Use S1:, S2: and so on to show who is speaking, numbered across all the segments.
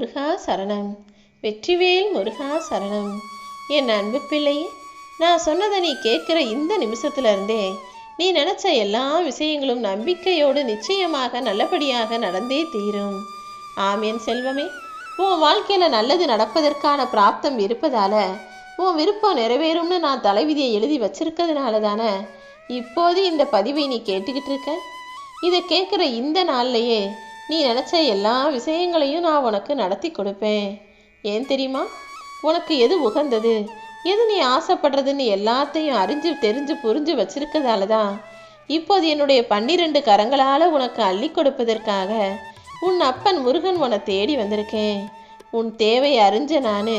S1: முருகா சரணம். வெற்றிவேல் முருகா சரணம். என் அன்பு பிள்ளையே நான் சொன்னதை நீ கேட்குற இந்த நிமிஷத்துல இருந்தே நீ நினச்ச எல்லா விஷயங்களும் நம்பிக்கையோடு நிச்சயமாக நல்லபடியாக நடந்தே தீரும். ஆமேன் செல்வமே. உன் வாழ்க்கையில் நல்லது நடப்பதற்கான பிராப்தம் இருப்பதால உன் விருப்பம் நிறைவேறும்னு நான் தலைவிதியை எழுதி வச்சிருக்கிறதுனால தானே இப்போது இந்த பதிவை நீ கேட்டுக்கிட்டு இருக்க? இதை கேட்குற இந்த நாள்லையே நீ நினச்ச எல்லா விஷயங்களையும் நான் உனக்கு நடத்தி கொடுப்பேன். ஏன் தெரியுமா? உனக்கு எது உகந்தது? எது நீ ஆசைப்படுறதுன்னு எல்லாத்தையும் அறிஞ்சு தெரிஞ்சு புரிஞ்சு வச்சிருக்கதால தான். இப்போது என்னுடைய பன்னிரண்டு கரங்களால் உனக்கு அள்ளி கொடுப்பதற்காக உன் அப்பன் முருகன் உன தேடி வந்திருக்கேன். உன் தேவை அறிஞ்ச நான்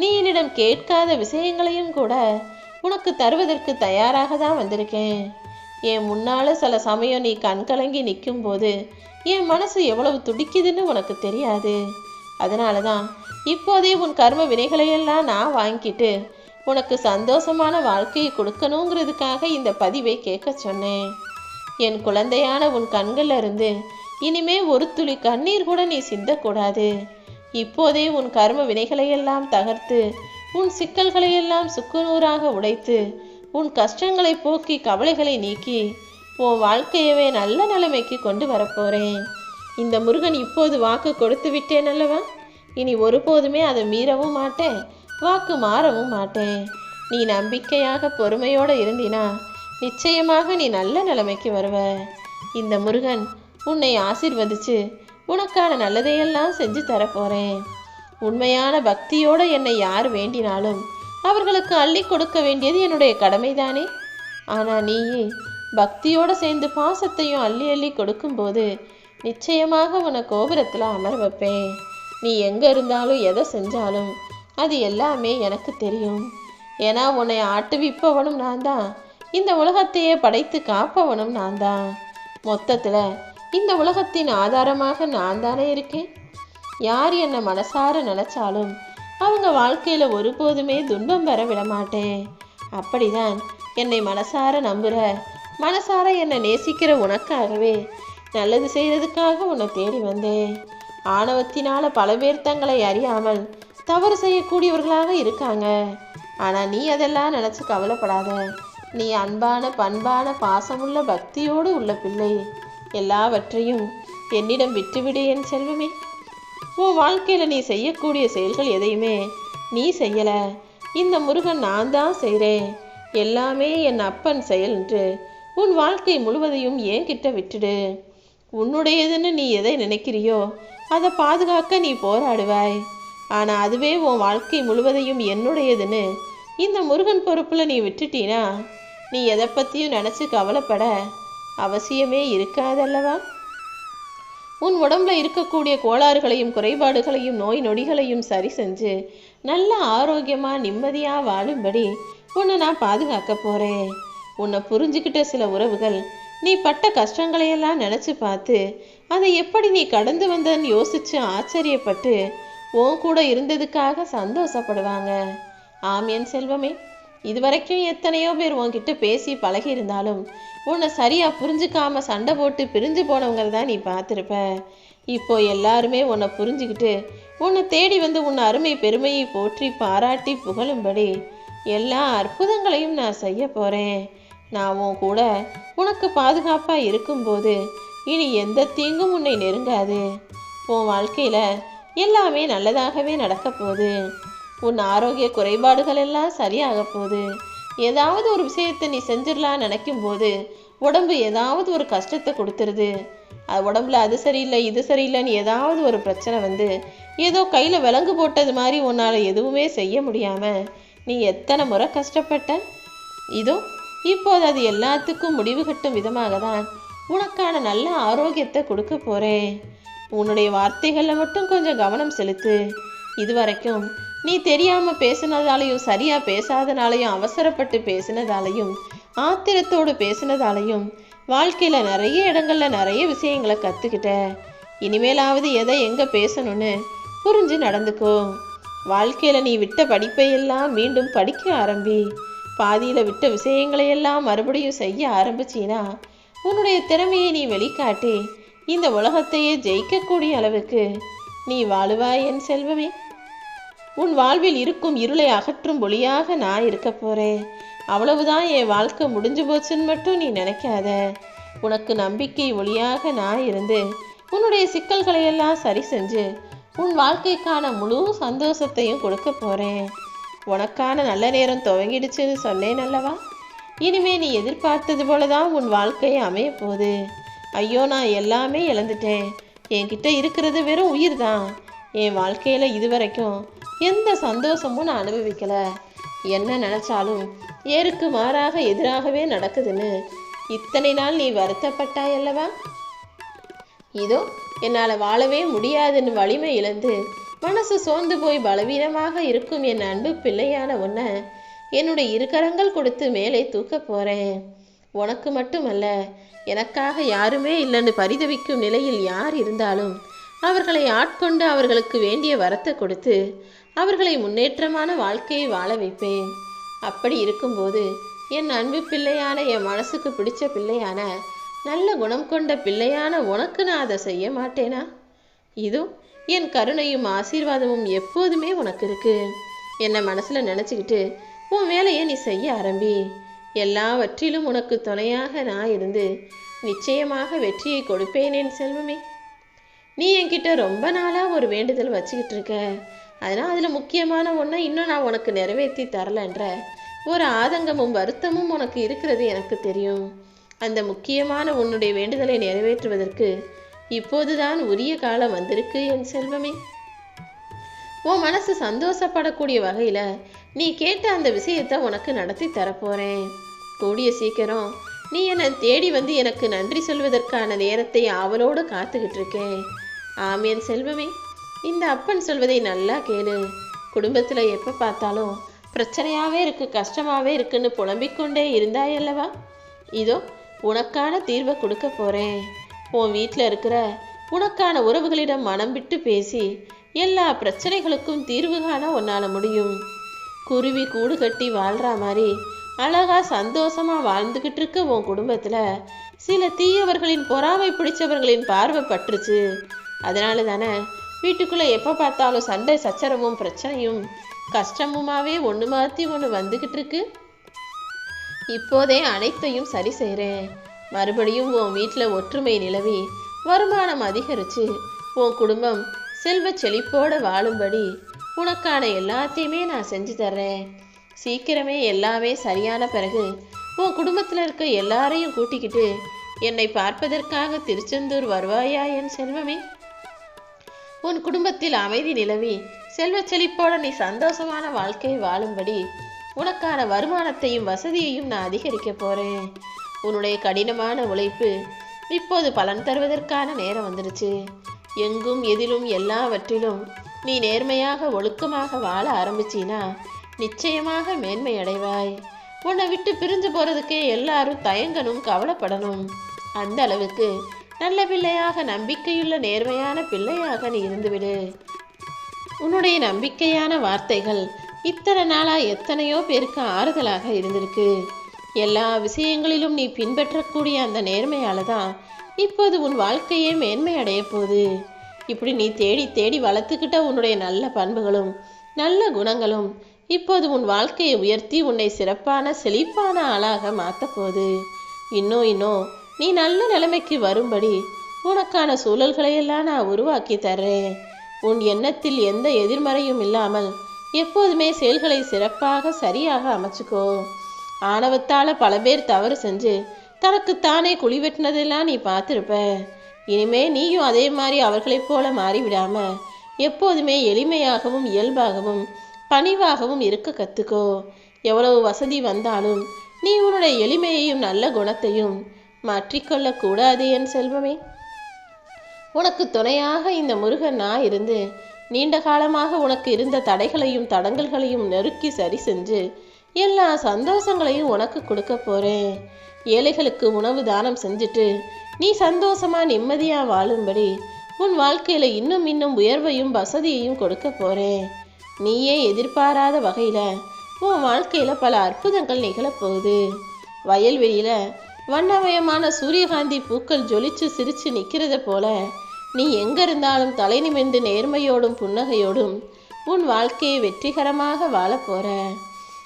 S1: நீ என்னிடம் கேட்காத விஷயங்களையும் கூட உனக்கு தருவதற்கு தயாராக தான் வந்திருக்கேன். என் முன்னால் சில சமயம் நீ கண் கலங்கி நிற்கும் போது என் மனசு எவ்வளவு துடிக்குதுன்னு உனக்கு தெரியாது. அதனால தான் இப்போதே உன் கர்ம வினைகளையெல்லாம் நான் வாங்கிட்டு உனக்கு சந்தோஷமான வாழ்க்கையை கொடுக்கணுங்கிறதுக்காக இந்த பதிவை கேட்க சொன்னேன். என் குழந்தையான உன் கண்கள்ல இருந்து இனிமே ஒரு துளி கண்ணீர் கூட நீ சிந்தக்கூடாது. இப்போதே உன் கர்ம வினைகளையெல்லாம் தகர்த்து உன் சிக்கல்களையெல்லாம் சுக்குநூறாக உடைத்து உன் கஷ்டங்களை போக்கி கவலைகளை நீக்கி உன் வாழ்க்கையவே நல்ல நிலைமைக்கு கொண்டு வரப்போறேன். இந்த முருகன் இப்போது வாக்கு கொடுத்து விட்டேன் அல்லவா? இனி ஒருபோதுமே அதை மீறவும் மாட்டேன் வாக்கு மாறவும் மாட்டேன். நீ நம்பிக்கையாக பொறுமையோடு இருந்தினா நிச்சயமாக நீ நல்ல நிலைமைக்கு வருவ. இந்த முருகன் உன்னை ஆசிர்வதிச்சு உனக்கான நல்லதையெல்லாம் செஞ்சு தரப்போறேன். உண்மையான பக்தியோடு என்னை யார் வேண்டினாலும் அவர்களுக்கு அள்ளி கொடுக்க வேண்டியது என்னுடைய கடமைதானே? ஆனா நீயே பக்தியோட சேர்ந்து பாசத்தையும் அள்ளி அள்ளி கொடுக்கும்போது நிச்சயமாக உன கோபுரத்தில் அமர வைப்பேன். நீ எங்க இருந்தாலும் எதை செஞ்சாலும் அது எல்லாமே எனக்கு தெரியும். ஏன்னா உன்னை ஆட்டுவிப்பவனும் நான் தான். இந்த உலகத்தையே படைத்து காப்பவனும் நான் தான். மொத்தத்தில் இந்த உலகத்தின் ஆதாரமாக நான் தானே இருக்கேன்? யார் என்னை மனசார நினைச்சாலும் அவங்க வாழ்க்கையில் ஒருபோதுமே துன்பம் பெற விடமாட்டேன் அப்படிதான் என்னை மனசார நம்புகிற மனசார என்னை நேசிக்கிற உனக்காகவே நல்லது செய்கிறதுக்காக உன்னை தேடி வந்தேன். ஆணவத்தினால பல பேர் தங்களை அறியாமல் தவறு செய்யக்கூடியவர்களாக இருக்காங்க. ஆனால் நீ அதெல்லாம் நினச்சி கவலைப்படாத. நீ அன்பான பண்பான பாசமுள்ள பக்தியோடு உள்ள பிள்ளை. எல்லாவற்றையும் என்னிடம் விட்டுவிடு என் செல்வமே. உன் வாழ்க்கையில் நீ செய்யக்கூடிய செயல்கள் எதையுமே நீ செய்யலை. இந்த முருகன் நான் தான் செய்கிறேன் எல்லாமே என் அப்பன் செயல் என்று உன் வாழ்க்கை முழுவதையும் என்கிட்ட விட்டுடு. உன்னுடையதுன்னு நீ எதை நினைக்கிறியோ அதை பாதுகாக்க நீ போராடுவாய். ஆனால் அதுவே உன் வாழ்க்கை முழுவதையும் என்னுடையதுன்னு இந்த முருகன் பொறுப்பில் நீ விட்டுட்டீனா? நீ எதை பற்றியும் நினச்சி கவலைப்பட அவசியமே இருக்காதல்லவா? உன் உடம்புல இருக்கக்கூடிய கோளாறுகளையும் குறைபாடுகளையும் நோய் நொடிகளையும் சரி செஞ்சு நல்ல ஆரோக்கியமாக நிம்மதியாக வாழும்படி உன்னை நான் பாதுகாக்க போகிறேன் உன்னை புரிஞ்சுக்கிட்ட சில உறவுகள் நீ பட்ட கஷ்டங்களையெல்லாம் நினச்சி பார்த்து அதை எப்படி நீ கடந்து வந்தன்னு யோசிச்சு ஆச்சரியப்பட்டு உன் கூட இருந்ததுக்காக சந்தோஷப்படுவாங்க. ஆமியன் செல்வமே. இதுவரைக்கும் எத்தனையோ பேர் உன்கிட்ட பேசி பழகி இருந்தாலும் உன்னை சரியாக புரிஞ்சுக்காம சண்டை போட்டு பிரிஞ்சு போனவங்க தான் நீ பார்த்துருப்ப. இப்போ எல்லாருமே உன்னை புரிஞ்சுக்கிட்டு உன்னை தேடி வந்து உன் அருமை பெருமையை போற்றி பாராட்டி புகழும்படி எல்லா அற்புதங்களையும் நான் செய்ய போகிறேன் நான் உன் கூட உனக்கு பாதுகாப்பாக இருக்கும்போது இனி எந்த தீங்கும் உன்னை நெருங்காது. உன் வாழ்க்கையில் எல்லாமே நல்லதாகவே நடக்க போகுது. உன் ஆரோக்கிய குறைபாடுகள் எல்லாம் சரியாக போகுது. ஏதாவது ஒரு விஷயத்தை நீ செஞ்சிடலாம் நினைக்கும் போது உடம்பு ஏதாவது ஒரு கஷ்டத்தை கொடுத்துருது. அது உடம்புல அது சரியில்லை இது சரியில்லைன்னு ஏதாவது ஒரு பிரச்சனை வந்து ஏதோ கையில் விலங்கு போட்டது மாதிரி உன்னால் எதுவுமே செய்ய முடியாமல் நீ எத்தனை முறை கஷ்டப்பட்ட? இதோ இப்போது அது எல்லாத்துக்கும் முடிவு கட்டும் விதமாக தான் உனக்கான நல்ல ஆரோக்கியத்தை கொடுக்க போகிறேன் உன்னுடைய வார்த்தைகளில் மட்டும் கொஞ்சம் கவனம் செலுத்து. இதுவரைக்கும் நீ தெரியாம பேசினதாலையும் சரியா பேசாதனாலையும் அவசரப்பட்டு பேசினதாலையும் ஆத்திரத்தோடு பேசினதாலையும் வாழ்க்கையில நிறைய இடங்கள்ல நிறைய விஷயங்களை கத்துக்கிட்ட. இனிமேலாவது எதை எங்க பேசணும்னு புரிஞ்சு நடந்துக்கோ. வாழ்க்கையில நீ விட்ட படிப்பையெல்லாம் மீண்டும் படிக்க ஆரம்பி. பாதியில விட்ட விஷயங்களையெல்லாம் மறுபடியும் செய்ய ஆரம்பிச்சின்னா உன்னுடைய திறமையை நீ வெளிக்காட்டி இந்த உலகத்தையே ஜெயிக்கக்கூடிய அளவுக்கு நீ வாழுவாய் என் செல்வமே. உன் வாழ்வில் இருக்கும் இருளை அகற்றும் ஒளியாக நான் இருக்க போறேன். அவ்வளவுதான் என் வாழ்க்கை முடிஞ்சு போச்சுன்னு மட்டும் நீ நினைக்காத. உனக்கு நம்பிக்கை ஒளியாக நான் இருந்து உன்னுடைய சிக்கல்களை எல்லாம் சரி செஞ்சு உன் வாழ்க்கைக்கான முழு சந்தோஷத்தையும் கொடுக்க போறேன். உனக்கான நல்ல நேரம் துவங்கிடுச்சுன்னு சொன்னேன் அல்லவா? இனிமே நீ எதிர்பார்த்தது போல தான் உன் வாழ்க்கை அமைய போகுது. ஐயோ நான் எல்லாமே இழந்துட்டேன். என்கிட்ட இருக்கிறது வெறும் உயிர் தான் என் வாழ்க்கையில் இதுவரைக்கும் எந்த சந்தோஷமும் நான் அனுபவிக்கலை. என்ன நினச்சாலும் ஏருக்கு மாறாக எதிராகவே நடக்குதுன்னு இத்தனை நாள் நீ வருத்தப்பட்டாய் அல்லவா? இதோ என்னால் வாழவே முடியாதுன்னு வலிமை இழந்து மனசு சோர்ந்து போய் பலவீனமாக இருக்கும் என் அன்பு பிள்ளையான உன்னை என்னுடைய இருக்கரங்கள் கொடுத்து மேலே தூக்க போகிறேன் உனக்கு மட்டுமல்ல எனக்காக யாருமே இல்லைன்னு பரிதவிக்கும் நிலையில் யார் இருந்தாலும் அவர்களை ஆட்கொண்டு அவர்களுக்கு வேண்டிய வரத்தை கொடுத்து அவர்களை முன்னேற்றமான வாழ்க்கையை வாழ வைப்பேன். அப்படி இருக்கும்போது என் அன்பு பிள்ளையான என் மனசுக்கு பிடிச்ச பிள்ளையான நல்ல குணம் கொண்ட பிள்ளையான உனக்கு நான் அதை செய்ய மாட்டேனா? இதோ என் கருணையும் ஆசீர்வாதமும் எப்போதுமே உனக்கு இருக்கு. என்னை மனசில் நினச்சிக்கிட்டு உன் வேலையை நீ செய்ய ஆரம்பி. எல்லாவற்றிலும் உனக்கு துணையாக நான் இருந்து நிச்சயமாக வெற்றியை கொடுப்பேன் என் செல்வமே. நீ என்கிட்ட ரொம்ப நாளாக ஒரு வேண்டுதல் வச்சுக்கிட்டு இருக்க. அதனால் அதில் முக்கியமான ஒன்றை இன்னும் நான் உனக்கு நிறைவேற்றி தரலன்ற ஒரு ஆதங்கமும் வருத்தமும் உனக்கு இருக்கிறது எனக்கு தெரியும். அந்த முக்கியமான உன்னுடைய வேண்டுதலை நிறைவேற்றுவதற்கு இப்போதுதான் உரிய காலம் வந்திருக்கு என் செல்வமே. உன் மனசு சந்தோஷப்படக்கூடிய வகையில் நீ கேட்ட அந்த விஷயத்தை உனக்கு நடத்தி தரப்போறேன். கூடிய சீக்கிரம் நீ என்னை தேடி வந்து எனக்கு நன்றி சொல்வதற்கான நேரத்தை ஆவலோடு காத்துக்கிட்டு இருக்கேன் ஆமியன் செல்வமே இந்த அப்பன் சொல்வதை நல்லா கேளு. குடும்பத்தில் எப்போ பார்த்தாலும் பிரச்சனையாகவே இருக்கு கஷ்டமாகவே இருக்குன்னு புலம்பிக்கொண்டே இருந்தாயல்லவா இதோ உனக்கான தீர்வை கொடுக்க போகிறேன் உன் வீட்டில் இருக்கிற உனக்கான உறவுகளிடம் மனம் விட்டு பேசி எல்லா பிரச்சனைகளுக்கும் தீர்வு காண உன்னால் முடியும். குருவி கூடு கட்டி வாழ்கிற மாதிரி அழகா சந்தோஷமா வாழ்ந்துக்கிட்டு இருக்க உன் குடும்பத்தில் சில தீயவர்களின் பொறாமை பிடிச்சவர்களின் பார்வை பட்டுருச்சு. அதனால தானே வீட்டுக்குள்ளே எப்போ பார்த்தாலும் சண்டை சச்சரவும் பிரச்சனையும் கஷ்டமுமாவே ஒன்று மாற்றி ஒன்று வந்துக்கிட்டு இருக்கு. இப்போதே அனைத்தையும் சரி செய்கிறேன் மறுபடியும் உன் வீட்டில் ஒற்றுமை நிலவி வருமானம் அதிகரிச்சு உன் குடும்பம் செல்வ செழிப்போடு வாழும்படி உனக்கான எல்லாத்தையுமே நான் செஞ்சு தர்றேன். சீக்கிரமே எல்லாமே சரியான பிறகு உன் குடும்பத்தில் இருக்க எல்லாரையும் கூட்டிக்கிட்டு என்னை பார்ப்பதற்காக திருச்செந்தூர் வருவாயா என் செல்வமே? உன் குடும்பத்தில் அமைதி நிலவி செல்வ செழிப்போட நீ சந்தோஷமான வாழ்க்கை வாழும்படி உனக்கான வருமானத்தையும் வசதியையும் நான் அதிகரிக்க போறேன். உன்னுடைய கடினமான உழைப்பு இப்போது பலன் தருவதற்கான நேரம் வந்துடுச்சு. எங்கும் எதிலும் எல்லாவற்றிலும் நீ நேர்மையாக ஒழுக்கமாக வாழ ஆரம்பிச்சினா நிச்சயமாக மேன்மை அடைவாய். உன்னை விட்டு பிரிஞ்சு போறதுக்கே எல்லாரும் தயங்கணும் கவலைப்படணும். அந்த அளவுக்கு நல்ல பிள்ளையாக நம்பிக்கையுள்ள நேர்மையான பிள்ளையாக நீ இருந்துவிடு. உன்னுடைய நம்பிக்கையான வார்த்தைகள் இத்தனை நாளா எத்தனையோ பேருக்கு ஆறுதலாக இருந்திருக்கு. எல்லா விஷயங்களிலும் நீ பின்பற்றக்கூடிய அந்த நேர்மையால தான் இப்போது உன் வாழ்க்கையே மேன்மை அடைய போகுது. இப்படி நீ தேடி தேடி வளர்த்துக்கிட்ட உன்னுடைய நல்ல பண்புகளும் நல்ல குணங்களும் இப்போது உன் வாழ்க்கையை உயர்த்தி உன்னை சிறப்பான செழிப்பான ஆளாக மாற்றப் போது இன்னும் இன்னும் நீ நல்ல நிலைமைக்கு வரும்படி உனக்கான சூழல்களையெல்லாம் நான் உருவாக்கி தர்றேன். உன் எண்ணத்தில் எந்த எதிர்மறையும் இல்லாமல் எப்போதுமே செயல்களை சிறப்பாக சரியாக அமைச்சுக்கோ. ஆணவத்தால் பல பேர் தவறு செஞ்சு தனக்கு தானே குழி வெட்டினதெல்லாம் நீ பார்த்துருப்ப. இனிமே நீயும் அதே மாதிரி அவர்களைப் போல மாறிவிடாம எப்போதுமே எளிமையாகவும் இயல்பாகவும் பணிவாகவும் இருக்க கத்துக்கோ. எவ்வளவு வசதி வந்தாலும் நீ உன்னுடைய எளிமையையும் நல்ல குணத்தையும் மாற்றிக்கொள்ள கூடாது என் செல்வமே. உனக்கு துணையாக இந்த முருகன் நான் இருந்து நீண்ட காலமாக உனக்கு இருந்த தடைகளையும் தடங்கல்களையும் நெருக்கி சரி செஞ்சு எல்லா சந்தோஷங்களையும் உனக்கு கொடுக்க போறேன். ஏழைகளுக்கு உணவு தானம் செஞ்சுட்டு நீ சந்தோஷமா நிம்மதியா வாழும்படி உன் வாழ்க்கையில இன்னும் இன்னும் உயர்வையும் வசதியையும் கொடுக்க போறேன். நீயே எதிர்பாராத வகையில உன் வாழ்க்கையில பல அற்புதங்கள் நிகழப்போகுது வயல்வெளியில வண்ணமயமான சூரியகாந்தி பூக்கள் ஜொலிச்சு சிரிச்சு நிக்கிறத போல நீ எங்கே இருந்தாலும் தலை நிமிர்ந்து நேர்மையோடும் புன்னகையோடும் உன் வாழ்க்கையை வெற்றிகரமாக வாழப் போற.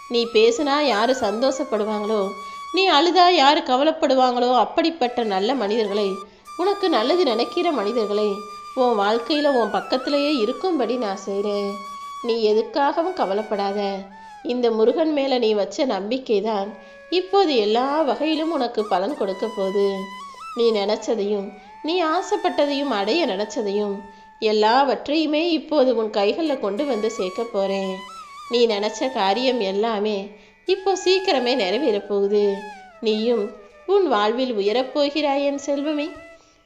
S1: நீ பேசினா யாரு சந்தோஷப்படுவாங்களோ நீ அழுதா யார் கவலைப்படுவாங்களோ அப்படிப்பட்ட நல்ல மனிதர்களை? உனக்கு நல்லது நினைக்கிற மனிதர்களை? உன் வாழ்க்கையில் உன் பக்கத்திலேயே இருக்கும்படி நான் செய்கிறேன் நீ எதுக்காகவும் கவலைப்படாத. இந்த முருகன் மேலே நீ வச்ச நம்பிக்கை தான் இப்போது எல்லா வகையிலும் உனக்கு பலன் கொடுக்க போகுது. நீ நினச்சதையும் நீ ஆசைப்பட்டதையும் அடைய நினச்சதையும் எல்லாவற்றையுமே இப்போது உன் கைகளில் கொண்டு வந்து சேர்க்க போறேன். நீ நினச்ச காரியம் எல்லாமே இப்போ சீக்கிரமே நிறைவேறப் போகுது. நீயும் உன் வாழ்வில் உயரப்போகிறாய் என் செல்வமே.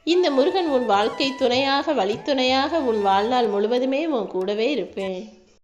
S1: இந்த முருகன் உன் வாழ்க்கை துணையாக வழித்துணையாக உன் வாழ்நாள் முழுவதுமே உன் கூடவே இருப்பேன்.